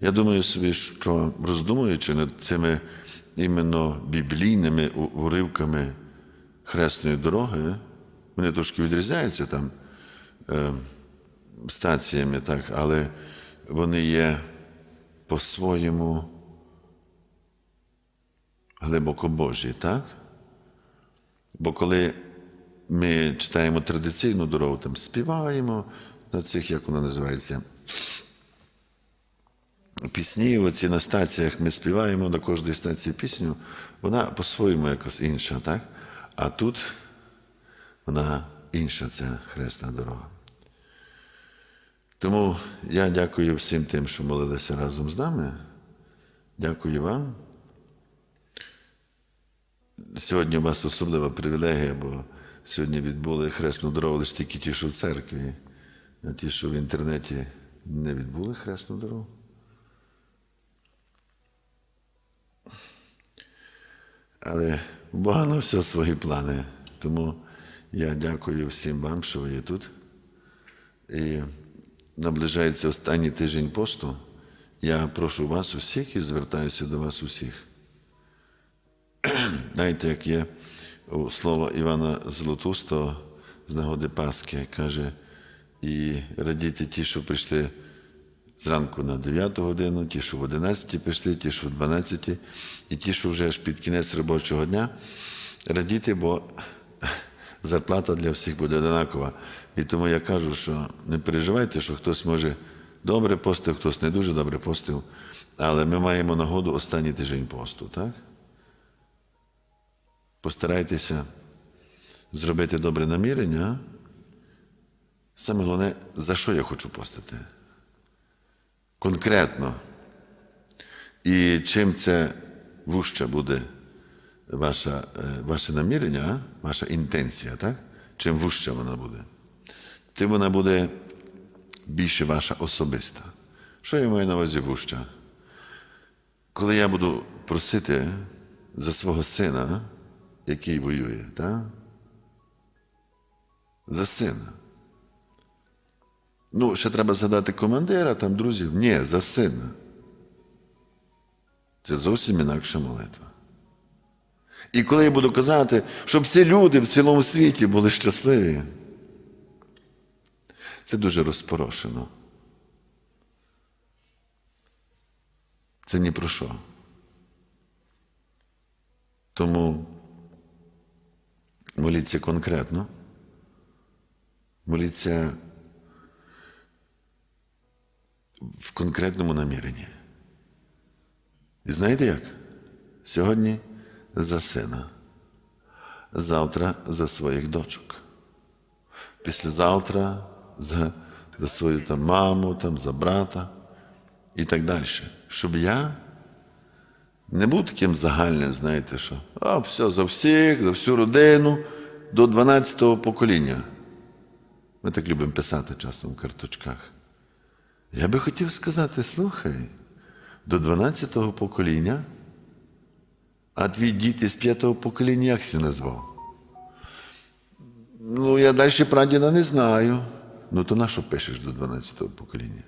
Я думаю собі, що роздумуючи над цими іменно біблійними уривками хресної дороги, вони трошки відрізняються там е, стаціями, так, але вони є по-своєму глибоко Божі, так? Бо коли ми читаємо традиційну дорогу, там співаємо на цих, як вона називається, пісні, оці на стаціях ми співаємо на кожній стації пісню, вона по-своєму якось інша, так? А тут вона інша, ця хресна дорога. Тому я дякую всім тим, що молилися разом з нами. Дякую вам. Сьогодні у вас особлива привілегія, бо сьогодні відбули хресну дорогу лише тільки ті, що в церкві, а ті, що в інтернеті не відбули хресну дорогу. Але у Бога на все свої плани. Тому я дякую всім вам, що ви є тут. І наближається останній тиждень посту. Я прошу вас усіх і звертаюся до вас усіх. Знаєте, як є слово Івана Золотустого з нагоди Пасхи, каже, і радійте ті, що прийшли зранку на 9 годину, ті, що в 11 прийшли, ті, що в 12, і ті, що вже аж під кінець робочого дня. Радійте, бо зарплата для всіх буде одинакова. І тому я кажу, що не переживайте, що хтось може добре постив, хтось не дуже добре постив, але ми маємо нагоду останній тиждень посту, так? Постарайтеся зробити добре намірення. Саме головне, за що я хочу постити? Конкретно. І чим це вужче буде ваша, е, ваше намірення, ваша інтенція, так? чим вужча вона буде, тим вона буде більше ваша особиста. Що я маю на увазі вужча? Коли я буду просити за свого сина, який воює, так? за сина. Ну, ще треба згадати командира, там друзів. Ні, за сина. Це зовсім інакша молитва. І коли я буду казати, щоб всі люди в цілому світі були щасливі, це дуже розпорошено. Це ні про що. Тому моліться конкретно, моліться в конкретному наміренні. І знаєте як? Сьогодні за сина, завтра за своїх дочок, післязавтра за, за свою там, маму, там, за брата і так далі. Щоб я не був таким загальним, знаєте, що а, все, за всіх, за всю родину до 12-го покоління. Ми так любимо писати часом в карточках. Я би хотів сказати, слухай, до 12-го покоління, а твій діти з п'ятого покоління як сі назвав? Ну, я далі прадіда не знаю. Ну, то на що пишеш до 12-го покоління?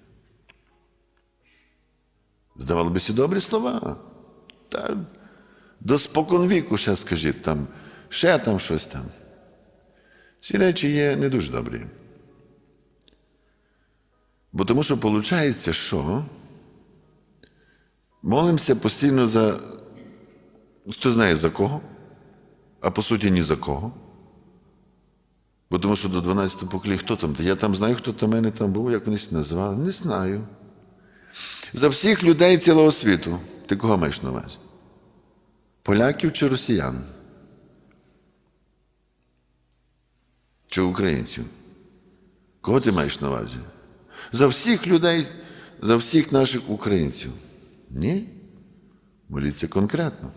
Здавалося б, добрі слова. Та до спокон віку ще скажіть там, ще там щось там. Ці речі є не дуже добрі. Бо тому що виходить, що молимося постійно за, хто знає за кого, а по суті ні за кого. Бо тому що до 12 покоління, хто там? Я там знаю, хто там мене там був, як вони себе називали. Не знаю. За всіх людей цілого світу. Ти кого маєш на увазі? Поляків чи росіян? Чи українців? Кого ти маєш на увазі? За всіх людей, за всіх наших українців. Ні. Моліться конкретно.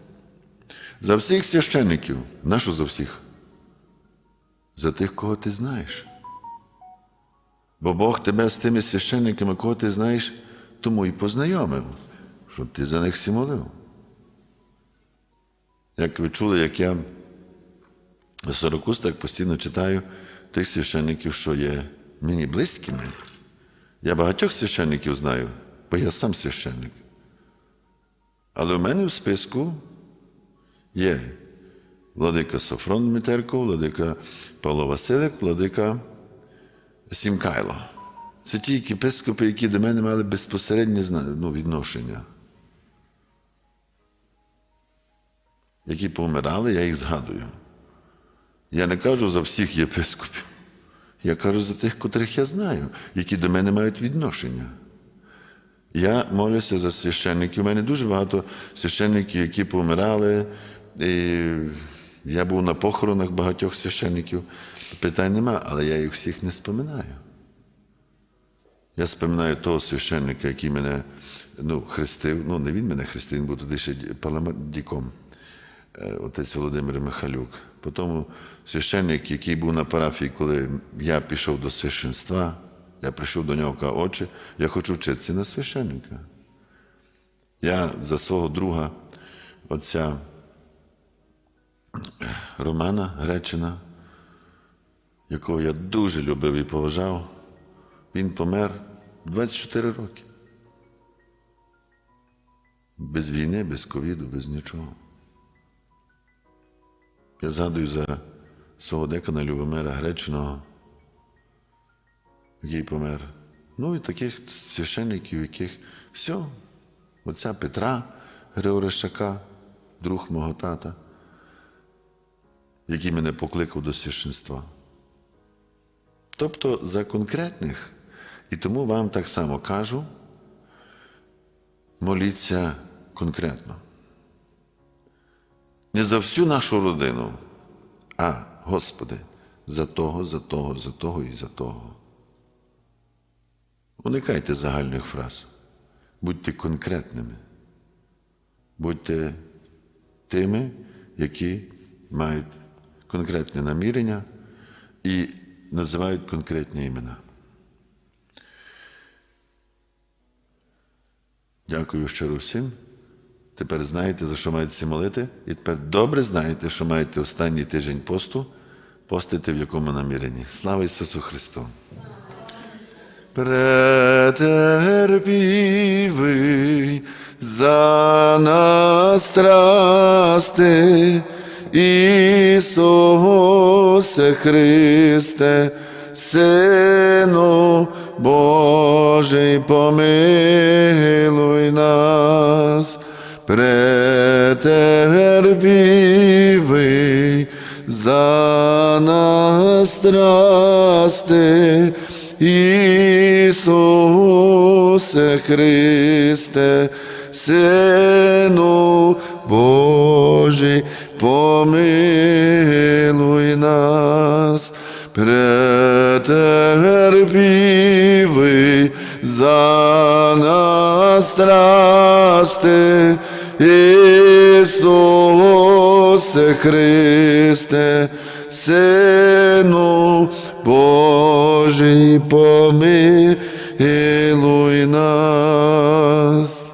За всіх священників. Нащо за всіх? За тих, кого ти знаєш. Бо Бог тебе з тими священниками, кого ти знаєш, тому і познайомив, щоб ти за них всі молив. Як ви чули, як я в Сорокустах постійно читаю тих священників, що є мені близькими. Я багатьох священників знаю, бо я сам священник. Але в мене в списку є владика Софрон Мітерко, владика Павло Василик, владика Сімкайло. Це ті єпископи, які до мене мали безпосереднє ну, відношення. Які помирали, я їх згадую. Я не кажу за всіх єпископів. Я кажу за тих, котрих я знаю, які до мене мають відношення. Я молюся за священників. У мене дуже багато священників, які помирали. І я був на похоронах багатьох священників. Питань нема, але я їх всіх не споминаю. Я споминаю того священника, який мене ну, хрестив. Ну, не він мене хрестив, він був туди ще е, отець Володимир Михайлюк. Потім священник, який був на парафії, коли я пішов до священства, я прийшов до нього казав, отче, я хочу вчитися на священника. Я за свого друга, отця Романа Гречина, якого я дуже любив і поважав, він помер 24 роки. Без війни, без ковіду, без нічого. Я згадую за свого декана Любомира Гречного, який помер. Ну і таких священників, яких все, отця Петра Григорищака, друг мого тата, який мене покликав до священства. Тобто за конкретних. І тому вам так само кажу, моліться конкретно. Не за всю нашу родину, а, Господи, за того, за того, за того і за того. Уникайте загальних фраз. Будьте конкретними. Будьте тими, які мають конкретне намірення і називають конкретні імена. Дякую щиро всім. Тепер знаєте, за що маєте молити, і тепер добре знаєте, що маєте останній тиждень посту, постити в якому наміренні. Слава Ісусу Христу! Претерпівий за нас страсти, Ісусе Христе, Сину Божий, помилуй претерпівий за нас страсти, Ісусе Христе, Сину Божий, помилуй нас, претерпівий за нас страсти, Ісусе Христе, Сину Божий помилуй нас.